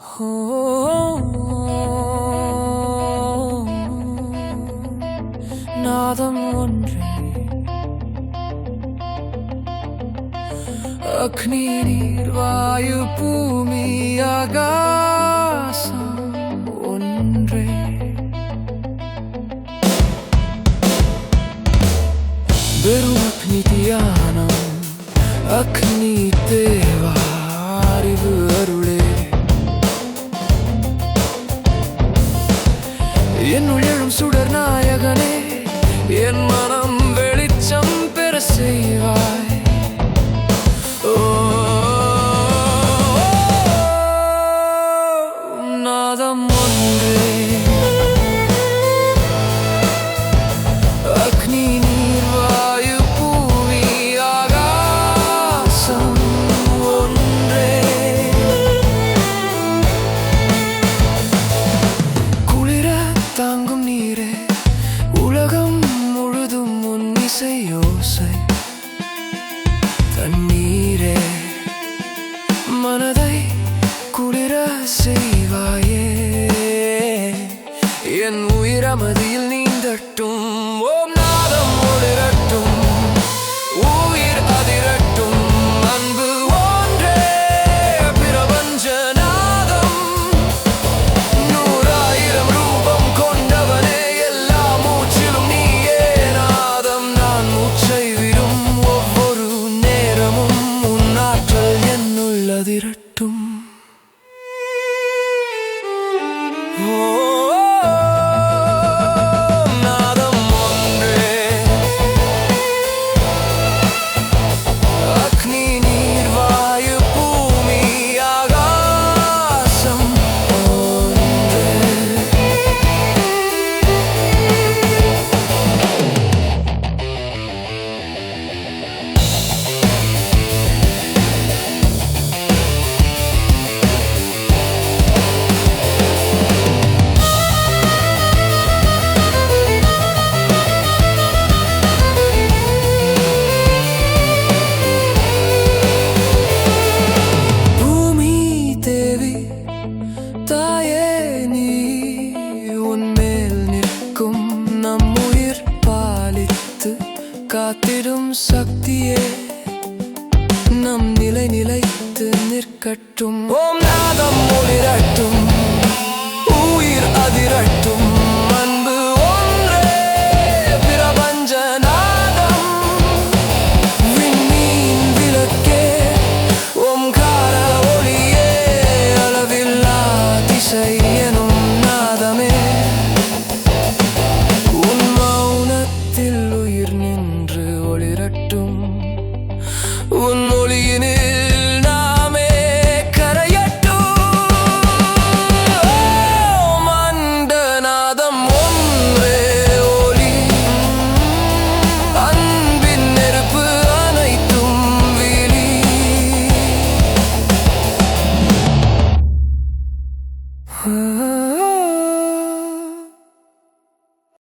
Oh, நாதம் ஒன்றே. அக்னி நீர் வாயு பூமி ஆகாசம் ஒன்றே. வெறும் அக்னி தியானம் அக்னி தேவ. என்னுள் எழும் சுடர் நாயகனே. என் மனம் வெளிச்சம் பெற செய்வாய். நாதம் ஒன்றே. செய்வாயே? என் உயிரமதியில் நீந்தட்டும். ஓம் நாதம் ஒளிரட்டும். உயிர் அதிரட்டும். அன்பு ஒன்றே பிரபஞ்ச நாதம். நூறாயிரம் ரூபம் கொண்டவனே எல்லா மூச்சிலும் நீயே நாதம். நான் மூச்சை விடும் ஒவ்வொரு நேரமும் காத்திடும் சக்தியே நம் நிலை நிலைத்து நிற்கட்டும். ஓம் நாதம் ஒளிரட்டும். Oh.